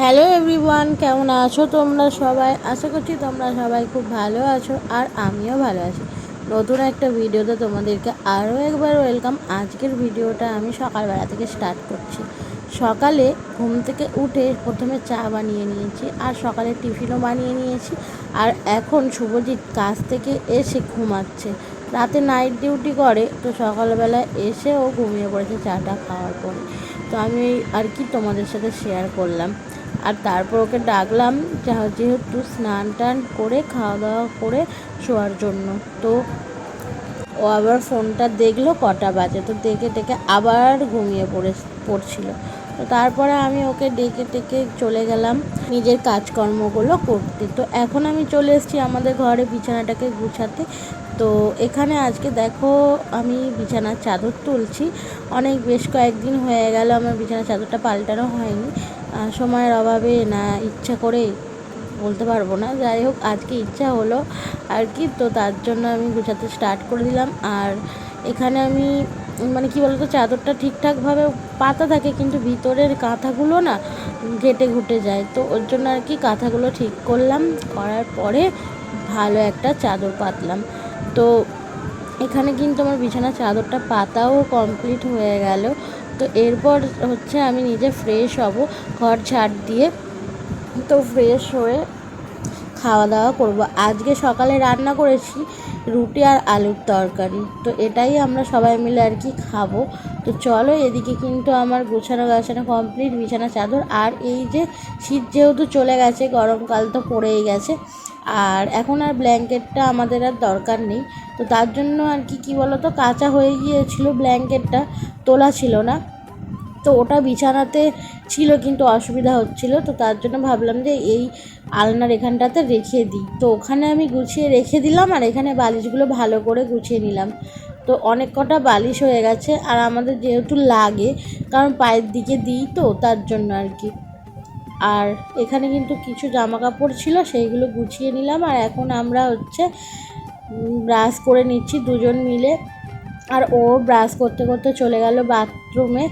Hello everyone, কেমন আছো তোমরা সবাই? আশা করছি তোমরা সবাই খুব ভালো আছো আর আমিও ভালো আছি। নতুন একটা ভিডিওতে তোমাদেরকে আরও একবার ওয়েলকাম আজকের ভিডিওটা আমি সকালবেলা থেকে স্টার্ট করছি। সকালে ঘুম থেকে উঠে প্রথমে চা বানিয়ে নিয়েছি আর সকালে টিফিনও বানিয়ে নিয়েছি। আর এখন শুভজিৎ কাজ থেকে এসে ঘুমাচ্ছে। রাতে নাইট ডিউটি করে, তো সকালবেলা এসে ও ঘুমিয়ে পড়েছে চাটা খাওয়ার পরে। তো আমি আর কি তোমাদের সাথে শেয়ার করলাম। আর তারপর ওকে ডাকলাম যেহেতু স্নান টান করে, খাওয়া দাওয়া করে শোয়ার জন্য। তো ও আবার ফোনটা দেখল কটা বাজে, তো দেখে টেকে আবার ঘুমিয়ে পড়ে, পড়ছিল। তো তারপরে আমি ওকে ডেকে টেকে চলে গেলাম, নিজের কাজকর্মগুলো করতে। তো এখন আমি চলে এসেছি আমাদের ঘরে বিছানাটাকে গুছাতে। তো এখানে আজকে দেখো আমি বিছানার চাদর তুলছি। অনেক বেশ কয়েকদিন হয়ে গেল আমার বিছানার চাদরটা পাল্টানো হয়নি। সময়ের অভাবে না ইচ্ছা করে বলতে পারব না। যাই হোক, আজকে ইচ্ছা হলো আর কি, তো তার জন্য আমি গুছাতে স্টার্ট করে দিলাম। আর এখানে আমি মানে কি বলতো, চাদরটা ঠিকঠাকভাবে পাতা থাকে, কিন্তু ভিতরের কাঁথাগুলো না ঘেটে ঘুটে যায়। তো ওর জন্য আর কি কাঁথাগুলো ঠিক করলাম, করার পরে ভালো একটা চাদর পাতলাম। তো এখানে কিন্তু আমার বিছানার চাদরটা পাতাও কমপ্লিট হয়ে গেল। তো এরপর হচ্ছে আমি নিজে ফ্রেশ হব, ঘর ঝাড় দিয়ে। তো ফ্রেশ হয়ে খাওয়া দাওয়া করব। আজকে সকালে রান্না করেছি রুটি আর আলুর তরকারি। তো এটাই আমরা সবাই মিলে আর কি খাব। তো চলো এদিকে কিন্তু আমার গোছানো গাছানো কমপ্লিট বিছানা চাদর। আর এই যে শীত যেহেতু চলে গেছে, গরমকাল তো পড়েই গেছে। আর এখন আর ব্ল্যাঙ্কেটটা আমাদের আর দরকার নেই। তো তার জন্য আর কি, কী বলো তো কাঁচা হয়ে গিয়েছিল ব্ল্যাঙ্কেটটা তোলা ছিল না। তো ওটা বিছানাতে ছিল কিন্তু অসুবিধা হচ্ছিল, তো তার জন্য ভাবলাম যে এই আলনার এখানটাতে রেখে দিই। তো ওখানে আমি গুছিয়ে রেখে দিলাম আর এখানে বালিশগুলো ভালো করে গুছিয়ে নিলাম। তো অনেক কটা বালিশ হয়ে গেছে আর আমাদের যেহেতু লাগে, কারণ পায়ের দিকে দিই তো, তার জন্য আর কি। আর এখানে কিন্তু কিছু জামা কাপড় ছিল, সেইগুলো গুছিয়ে নিলাম। আর এখন আমরা হচ্ছে ব্রাশ করে নিচ্ছি দুজন মিলে। আর ও ব্রাশ করতে করতে চলে গেল বাথরুমে,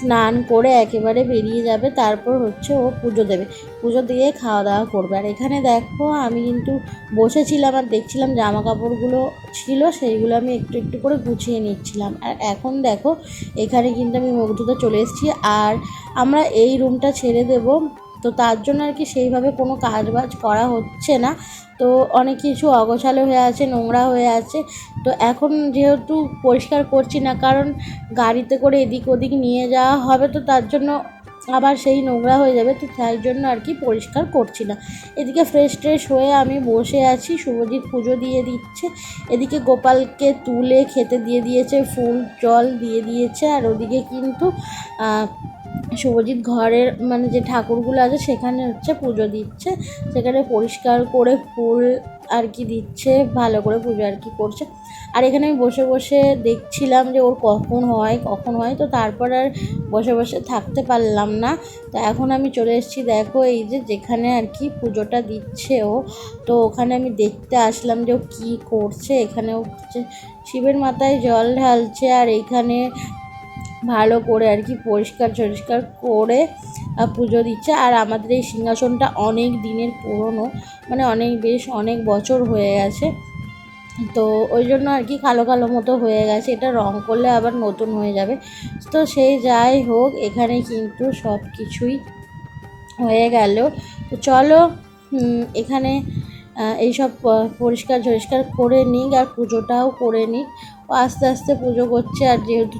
স্নান করে একেবারে বেরিয়ে যাবে। তারপর হচ্ছে ও পুজো দেবে। পুজো দিয়ে খাওয়া দাওয়া করবে। আর এখানে দেখো, আমি কিন্তু বসেছিলাম আর দেখছিলাম জামা কাপড়গুলো ছিল, সেইগুলো আমি একটু একটু করে গুছিয়ে নিচ্ছিলাম। আর এখন দেখো, এখানে কিন্তু আমি মুখ ধুতে চলে এসেছি। আর আমরা এই রুমটা ছেড়ে দেব। তো তার জন্য আর কি সেইভাবে কোনো কাজ বাজ করা হচ্ছে না। তো অনেক কিছু অগোছালো হয়ে আছে, নোংরা হয়ে আছে। তো এখন যেহেতু পরিষ্কার করছি না, কারণ গাড়িতে করে এদিক ওদিক নিয়ে যাওয়া হবে, তো তার জন্য আবার সেই নোংরা হয়ে যাবে, তো তার জন্য আর কি পরিষ্কার করছি না। এদিকে ফ্রেশ ট্রেশ হয়ে আমি বসে আছি, শুভজিৎ পুজো দিয়ে দিচ্ছে। এদিকে গোপালকে তুলে খেতে দিয়ে দিয়েছে, ফুল জল দিয়ে দিয়েছে, আর ওদিকে কিন্তু শুভজিৎ ঘরের মানে যে ঠাকুরগুলো আছে, সেখানে হচ্ছে পুজো দিচ্ছে। সেখানে পরিষ্কার করে ফুল আর কি দিচ্ছে, ভালো করে পুজো আর কি করছে। আর এখানে আমি বসে বসে দেখছিলাম যে ওর কখন হয় কখন হয়, তো তারপর আর বসে বসে থাকতে পারলাম না। তো এখন আমি চলে এসেছি, দেখো এই যে যেখানে আর কি পুজোটা দিচ্ছে ও। তো ওখানে আমি দেখতে আসলাম যে ও কী করছে এখানে ও হচ্ছে শিবের মাথায় জল ঢালছে, আর এইখানে ভালো করে আর কি পরিষ্কার টরিষ্কার করে পুজো দিচ্ছে। আর আমাদের এই সিংহাসনটা অনেক দিনের পুরনো মানে অনেক বেশ অনেক বছর হয়ে গেছে। তো ওই জন্য আর কি কালো কালো মতো হয়ে গেছে। এটা রং করলে আবার নতুন হয়ে যাবে। তো সেই যাই হোক, এখানে কিন্তু সব কিছুই হয়ে গেল। তো চলো এখানে এইসব পরিষ্কার ঝরিষ্কার করে নিক আর পুজোটাও করে নিক। আস্তে আস্তে পুজো করছে আর যেহেতু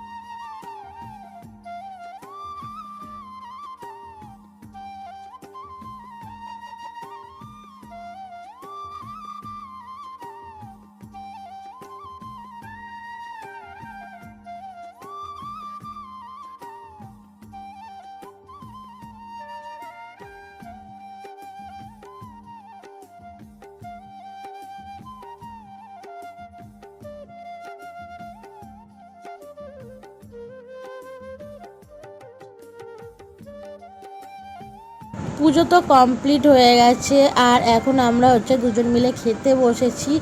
পুজো তো কমপ্লিট হয়ে গেছে, আর এখন আমরা হচ্ছে দুজন মিলে খেতে বসেছি।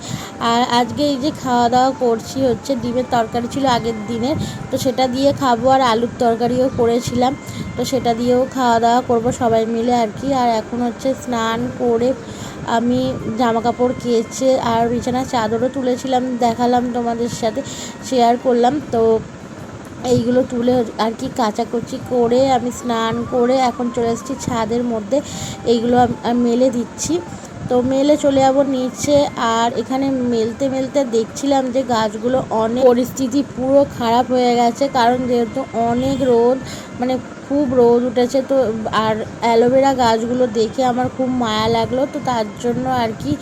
আর আজকে এই যে খাওয়া দাওয়া করছি হচ্ছে ডিমের তরকারি ছিল আগের দিনের, তো সেটা দিয়ে খাব আর আলুর তরকারিও করেছিলাম, তো সেটা দিয়েও খাওয়া দাওয়া করব সবাই মিলে আর কি। আর এখন হচ্ছে স্নান করে আমি জামা কাপড় কেচে আর বিছানার চাদরও তুলেছিলাম, দেখালাম তোমাদের সাথে শেয়ার করলাম, তো এইগুলো তুলে আর কি কাচাকুচি করে আমি স্নান করে এখন চলে এসেছি ছাদের মধ্যে। এইগুলো মেলে দিচ্ছি। তো মেলে চলে যাব নিচে আর এখানে মেলতে মেলতে দেখছিলাম যে গাছগুলো অনেক পরিস্থিতি পুরো খারাপ হয়ে গেছে, কারণ যেহেতু অনেক রোদ মানে খুব রোদ উঠেছে তো, আর অ্যালোভেরা গাছগুলো দেখে আমার খুব মায়া লাগল তো তার জন্য আর কি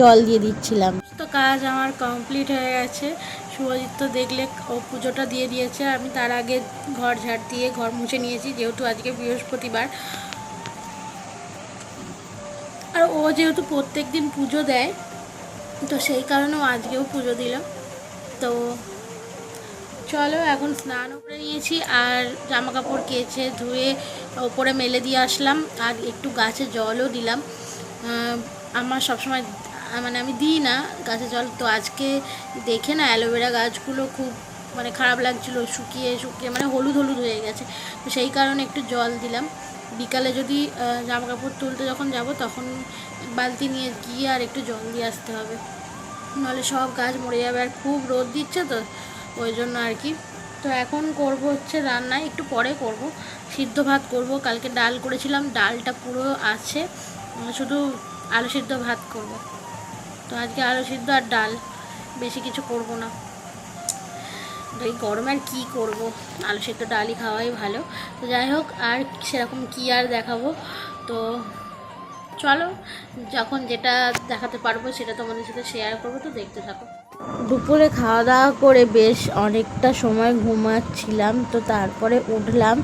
জল দিয়ে দিচ্ছিলাম। তো কাজ আমার কমপ্লিট হয়ে গেছে। শুভজিৎ তো দেখলে ও পুজোটা দিয়ে দিয়েছে আমি তার আগে ঘর ঝাড় দিয়ে ঘর মুছে নিয়েছি, যেহেতু আজকে বৃহস্পতিবার। আর ও যেহেতু প্রত্যেক দিন পুজো দেয়, তো সেই কারণে ও আজকেও পুজো দিল তো চলো এখন স্নানও করে নিয়েছি, আর জামা কাপড় কেচে ধুয়ে ওপরে মেলে দিয়ে আসলাম, আর একটু গাছে জলও দিলাম। আমার সবসময় মানে আমি দিই না গাছে জল। তো আজকে দেখে না অ্যালোভেরা গাছগুলো খুব মানে খারাপ লাগছিল, শুকিয়ে শুকিয়ে মানে হলুদ হলুদ হয়ে গেছে। তো সেই কারণে একটু জল দিলাম। বিকালে যদি জামা কাপড় তুলতে যখন যাব তখন বালতি নিয়ে গিয়ে আর একটু জল দিয়ে আসতে হবে। নাহলে সব গাছ মরে যাবে আর খুব রোদ দিচ্ছে তো, ওই জন্য আর কি। তো এখন করব হচ্ছে রান্না একটু পরে করব। সিদ্ধ ভাত করব, কালকে ডাল করেছিলাম, ডালটা পুরো আছে। শুধু আলু সিদ্ধ ভাত করব। তো আজকে আলু সিদ্ধ আর ডাল। বেশি কিছু করব না। তো এই গরমে আর কী করব? আলু সিদ্ধ, ডালই খাওয়াই ভালো। তো যাই হোক, আর সেরকম কী আর দেখাবো? তো চলো, যখন যেটা দেখাতে পারব সেটা তোমাদের সাথে শেয়ার করব, তো দেখতে থাকো। দুপুরে খাওয়া দাওয়া করে বেশ অনেকটা সময় ঘুমাচ্ছিলাম, তো তারপরে উঠলাম।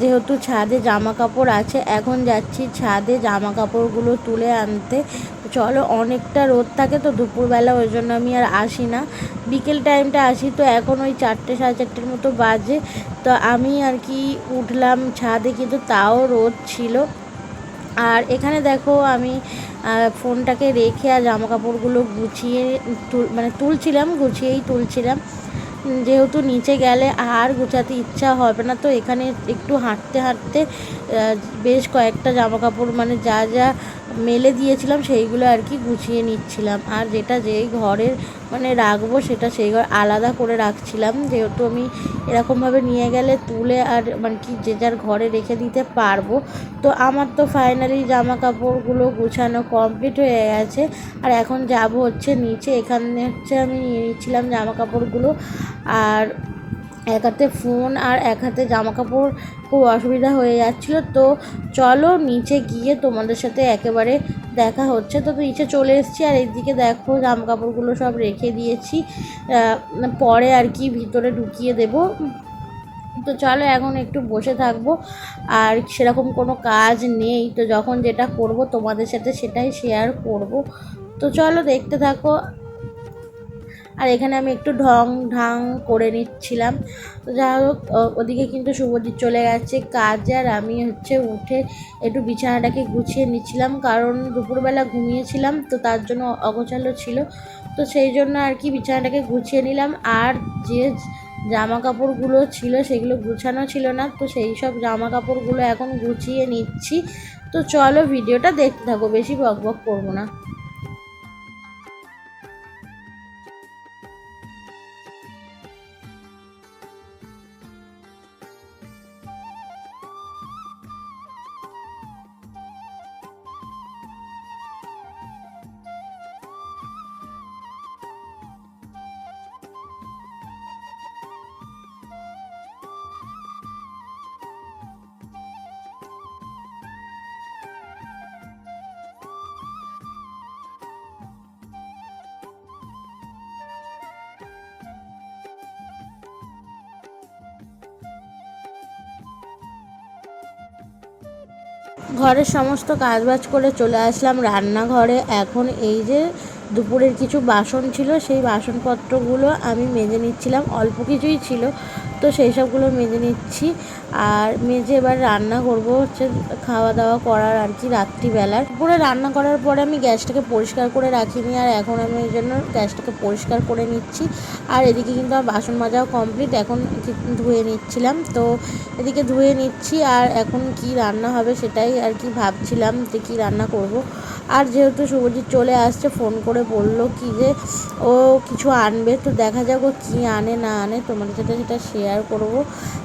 যেহেতু ছাদে জামা কাপড় আছে, এখন যাচ্ছি ছাদে জামা কাপড়গুলো তুলে আনতে। চলো, অনেকটা রোদ থাকে তো দুপুরবেলা, ওই জন্য আমি আর আসি না। বিকেল টাইমটা আসি তো এখন ওই চারটে সাড়ে চারটের মতো বাজে। তো আমি আর কি উঠলাম ছাদে, কিন্তু তাও রোদ ছিল। আর এখানে দেখো আমি ফোনটাকে রেখে আর জামা কাপড়গুলো গুছিয়ে মানে তুলছিলাম, গুছিয়েই তুলছিলাম। যেহেতু নিচে গেলে আর গুছাতে ইচ্ছা হবে না, তো এখানে একটু হাঁটতে হাঁটতে বেশ কয়েকটা জামা কাপড় মানে যা যা মেলে দিয়েছিলাম সেইগুলো আর কি গুছিয়ে নিচ্ছিলাম। আর যেটা যেই ঘরের মানে রাখব সেটা সেই ঘর আলাদা করে রাখছিলাম। যেহেতু আমি এরকমভাবে নিয়ে গেলে তুলে আর মানে কি যে যার ঘরে রেখে দিতে পারব। তো আমার তো ফাইনালি জামা কাপড়গুলো গুছানো কমপ্লিট হয়ে গেছে। আর এখন যাব হচ্ছে নিচে। এখানে হচ্ছে আমি নিয়ে নিচ্ছিলাম জামা কাপড়গুলো আর এক হাতে ফোন আর এক হাতে জামা কাপড় খুব অসুবিধা হয়ে যাচ্ছিল। তো চলো নিচে গিয়ে তোমাদের সাথে একেবারে দেখা হচ্ছে। তো নিচে চলে এসেছি আর এইদিকে দেখো জামা কাপড়গুলো সব রেখে দিয়েছি। পরে আর কি ভিতরে ঢুকিয়ে দেবো। তো চলো এখন একটু বসে থাকব। আর সেরকম কোনো কাজ নেই। তো যখন যেটা করব তোমাদের সাথে সেটাই শেয়ার করব। তো চলো দেখতে থাকো। আর এখানে আমি একটু ঢং ঢাং করে নিচ্ছিলাম। তো যাই হোক ওদিকে কিন্তু শুভজিৎ চলে গেছে কাজে, আর আমি হচ্ছে উঠে একটু বিছানাটাকে গুছিয়ে নিচ্ছিলাম। কারণ দুপুরবেলা ঘুমিয়েছিলাম, তো তার জন্য অগোছালো ছিল। তো সেই জন্য আর কি বিছানাটাকে গুছিয়ে নিলাম। আর যে জামা কাপড়গুলো ছিল সেগুলো গুছানো ছিল না, তো সেই সব জামা কাপড়গুলো এখন গুছিয়ে নিচ্ছি। তো চলো ভিডিওটা দেখতে থাকো, বেশি বক বক করব না। ঘরের সমস্ত কাজবাজ করে চলে আসলাম রান্নাঘরে। এখন এই যে দুপুরের কিছু বাসন ছিল, সেই বাসনপত্রগুলো আমি মেজে নিচ্ছিলাম। অল্প কিছুই ছিল তো সেই সবগুলো মেজে নিচ্ছি। আর মেজে এবার রান্না করব হচ্ছে খাওয়া দাওয়া করার আর কি রাত্রিবেলার। পুরো রান্না করার পরে আমি গ্যাসটাকে পরিষ্কার করে রাখিনি আর এখন আমি এই জন্য গ্যাসটাকে পরিষ্কার করে নিচ্ছি। আর এদিকে কিন্তু আমার বাসন মাজাও কমপ্লিট এখন ধুয়ে নিচ্ছিলাম। তো এদিকে ধুয়ে নিচ্ছি আর এখন কি রান্না হবে সেটাই আর কি ভাবছিলাম যে কী রান্না করব। আর যেহেতু শুভজিৎ চলে আসছে, ফোন করে বলল কি যে ও কিছু আনবে। তো দেখা যাক ও কী আনে, না আনে। তোমাদের সাথে সেটা শেয়ার করব।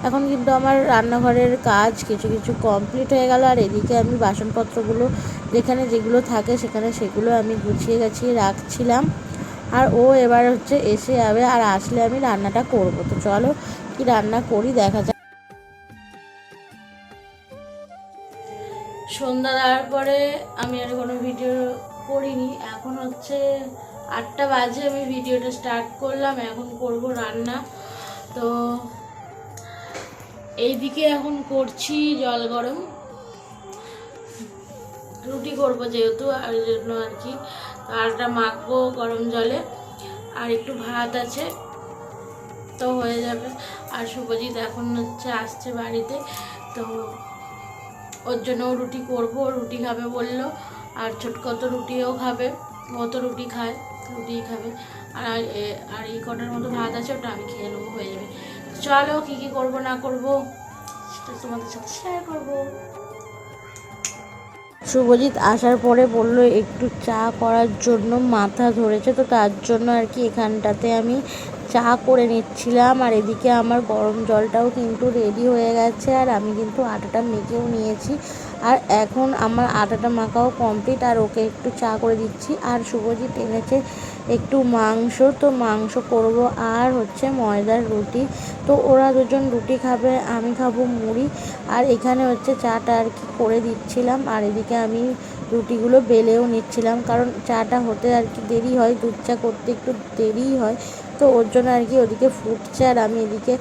এখন কিন্তু আমার রান্নাঘরের কাজ কিছু কিছু কমপ্লিট হয়ে গেল। আর এদিকে আমি বাসনপত্রগুলো যেখানে যেগুলো থাকে সেখানে সেগুলো আমি গুছিয়ে গাছিয়ে রাখছিলাম। আর ও এবার হচ্ছে এসে যাবে। আর আসলে আমি রান্নাটা করব। তো চলো কি রান্না করি, দেখা যাক। সন্ধ্যা দেওয়ার পরে আমি আর কোনো ভিডিও করিনি। এখন হচ্ছে আটটা বাজে, আমি ভিডিওটা স্টার্ট করলাম, এখন করব রান্না। তো এইদিকে এখন করছি জল গরম। রুটি করব যেহেতু, আর জন্য আর কি। আরটা মাখবো গরম জলে। আর একটু ভাত আছে, তো হয়ে যাবে। আর শুভজিৎ এখন হচ্ছে আসছে বাড়িতে, তো ওর জন্য রুটি করব। রুটি খাবে বলল, আর ছোটকো তো রুটিও খাবে ও তো রুটি খায়, রুটিই খাবে। আর আর এই কটার মতো ভাত আছে, ওটা আমি খেয়ে নেব, হয়ে যাবে। চলো, কী কী করব, না করব, সেটা তোমাদের সাথে শেয়ার করব। শুভজিৎ আসার পরে বলল, একটু চা করার জন্য মাথা ধরেছে, তো তার জন্য আর কি এখানটাতে আমি চা করে নিচ্ছিলাম, আর এদিকে আমার গরম জলটাও কিন্তু রেডি হয়ে গেছে, আর আমি কিন্তু আটাটা মেখেও নিয়েছি। আর এখন আমার আটাটা মাখাও কমপ্লিট আর ওকে একটু চা করে দিচ্ছি। আর শুভজিৎ এনেছে একটু মাংস, তো মাংস করব আর হচ্ছে ময়দার রুটি। তো ওরা দুজন রুটি খাবে, আমি খাব মুড়ি। আর এখানে হচ্ছে চাটা আর কি করে দিচ্ছিলাম, আর এদিকে আমি রুটিগুলো বেলেও নিচ্ছিলাম। কারণ চাটা হতে আর কি দেরি হয়, দুধ চা করতে একটু দেরিই হয়। তো ওর জন্য আর কি ওদিকে ফুটছে আর আমি এদিকে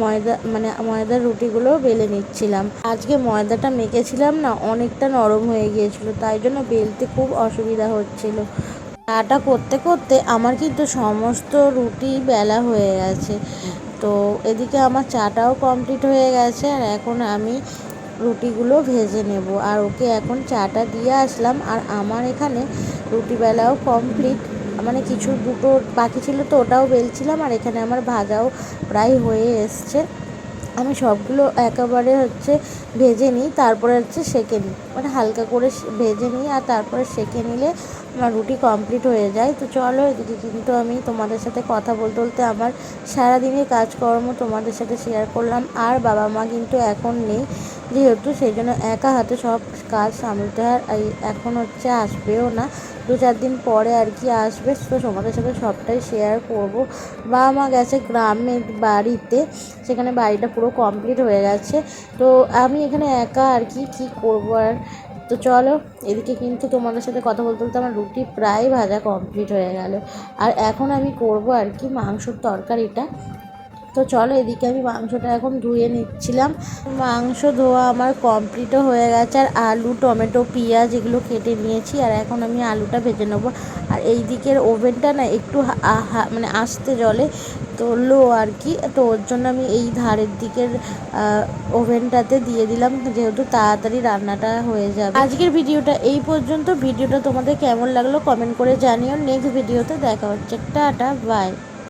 ময়দা মানে ময়দার রুটিগুলো বেলে নিচ্ছিলাম। আজকে ময়দাটা মেখেছিলাম না, অনেকটা নরম হয়ে গিয়েছিল, তাই জন্য বেলতে খুব অসুবিধা হচ্ছিল। চাটা করতে করতে আমার কিন্তু সমস্ত রুটি বেলা হয়ে গেছে। তো এদিকে আমার চাটাও কমপ্লিট হয়ে গেছে আর এখন আমি রুটিগুলো ভেজে নেব। আর ওকে এখন চাটা দিয়ে আসলাম আর আমার এখানে রুটি বেলাও কমপ্লিট। মানে কিছু দুটো বাকি ছিল তো, ওটাও বেলছিলাম আর এখানে আমার ভাজাও প্রায় হয়ে এসছে। আমি সবগুলো একেবারে হচ্ছে ভেজে নিই, তারপরে হচ্ছে সেঁকে নিই। মানে হালকা করে ভেজে নিই আর তারপরে সেঁকে নিলে আমার রুটি কমপ্লিট হয়ে যায়। তো চলো এদিকে কিন্তু আমি তোমাদের সাথে কথা বলতে বলতে আমার সারাদিনের কাজকর্ম তোমাদের সাথে শেয়ার করলাম। আর বাবা মা কিন্তু এখন নেই যেহেতু, সেই জন্য একা হাতে সব কাজ সামলাতে হয়। আর এখন হচ্ছে আসবেও না। দু চার দিন পরে আর কি আসবে, তো তোমাদের সাথে সবটাই শেয়ার করব। বাবা মা গেছে গ্রামের বাড়িতে, সেখানে বাড়িটা পুরো কমপ্লিট হয়ে গেছে। তো আমি এখানে একা আর কি, কী করব আর তো চলো, এদিকে কিন্তু তোমাদের সাথে কথা বলতে বলতে আমার রুটি প্রায় ভাজা কমপ্লিট হয়ে গেল। আর এখন আমি করব আর কি মাংসর তরকারিটা। তো চলো, এদিকে আমি মাংসটা এখন ধুয়ে নিচ্ছিলাম। মাংস ধোয়া আমার কমপ্লিটও হয়ে গেছে। আর আলু, টমেটো, পেঁয়াজ এগুলো কেটে নিয়েছি। আর এখন আমি আলুটা ভেজে নেব। এই দিকের ওভেনটা না একটু মানে আসতে জলে তো লো আর কি। তো ওর জন্য আমি এই ধারের দিকের ওভেনটাতে দিয়ে দিলাম যেহেতু তাড়াতাড়ি রান্নাটা হয়ে যাবে। আজকের ভিডিওটা এই পর্যন্ত। ভিডিওটা তোমাদের কেমন লাগল কমেন্ট করে জানিও। নেক্সট ভিডিওতে দেখা হচ্ছে। Tata, bye.